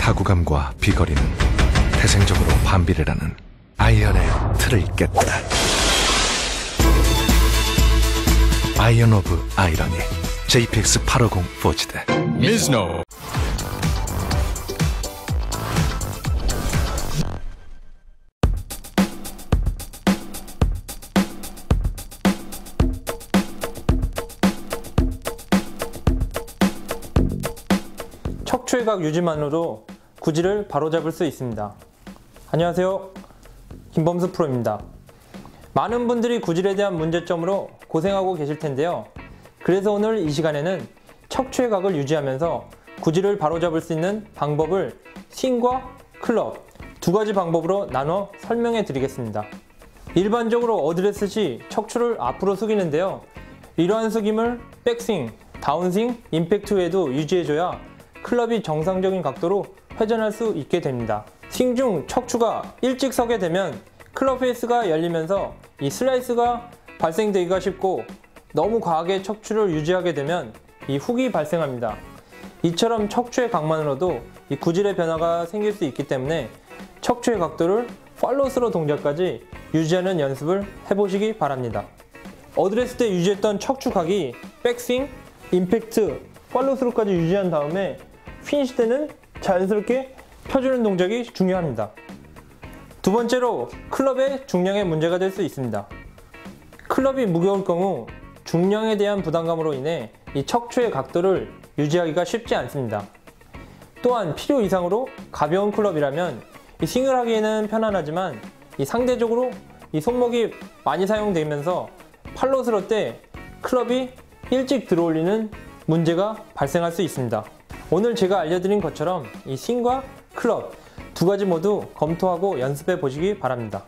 타구감과 비거리는 태생적으로 반비례라는 아이언의 틀을 깼다. 아이언 오브 아이러니 JPX 850 포지드 미즈노 척추외곽 유지만으로 구질을 바로잡을 수 있습니다. 안녕하세요. 김범수 프로입니다. 많은 분들이 구질에 대한 문제점으로 고생하고 계실 텐데요. 그래서 오늘 이 시간에는 척추외곽을 유지하면서 구질을 바로잡을 수 있는 방법을 스윙과 클럽 두 가지 방법으로 나눠 설명해 드리겠습니다. 일반적으로 어드레스 시 척추를 앞으로 숙이는데요. 이러한 숙임을 백스윙, 다운스윙, 임팩트 후에도 유지해줘야 클럽이 정상적인 각도로 회전할 수 있게 됩니다. 스윙 중 척추가 일찍 서게 되면 클럽 페이스가 열리면서 이 슬라이스가 발생되기가 쉽고 너무 과하게 척추를 유지하게 되면 이 훅이 발생합니다. 이처럼 척추의 각만으로도 이 구질의 변화가 생길 수 있기 때문에 척추의 각도를 팔로스로 동작까지 유지하는 연습을 해보시기 바랍니다. 어드레스 때 유지했던 척추각이 백스윙, 임팩트, 팔로스로까지 유지한 다음에 피니시 때는 자연스럽게 펴주는 동작이 중요합니다. 두 번째로 클럽의 중량에 문제가 될 수 있습니다. 클럽이 무거울 경우 중량에 대한 부담감으로 인해 이 척추의 각도를 유지하기가 쉽지 않습니다. 또한 필요 이상으로 가벼운 클럽이라면 이 스윙을 하기에는 편안하지만 이 상대적으로 이 손목이 많이 사용되면서 팔로 스럴 때 클럽이 일찍 들어올리는 문제가 발생할 수 있습니다. 오늘 제가 알려드린 것처럼 이 스윙과 클럽 두 가지 모두 검토하고 연습해 보시기 바랍니다.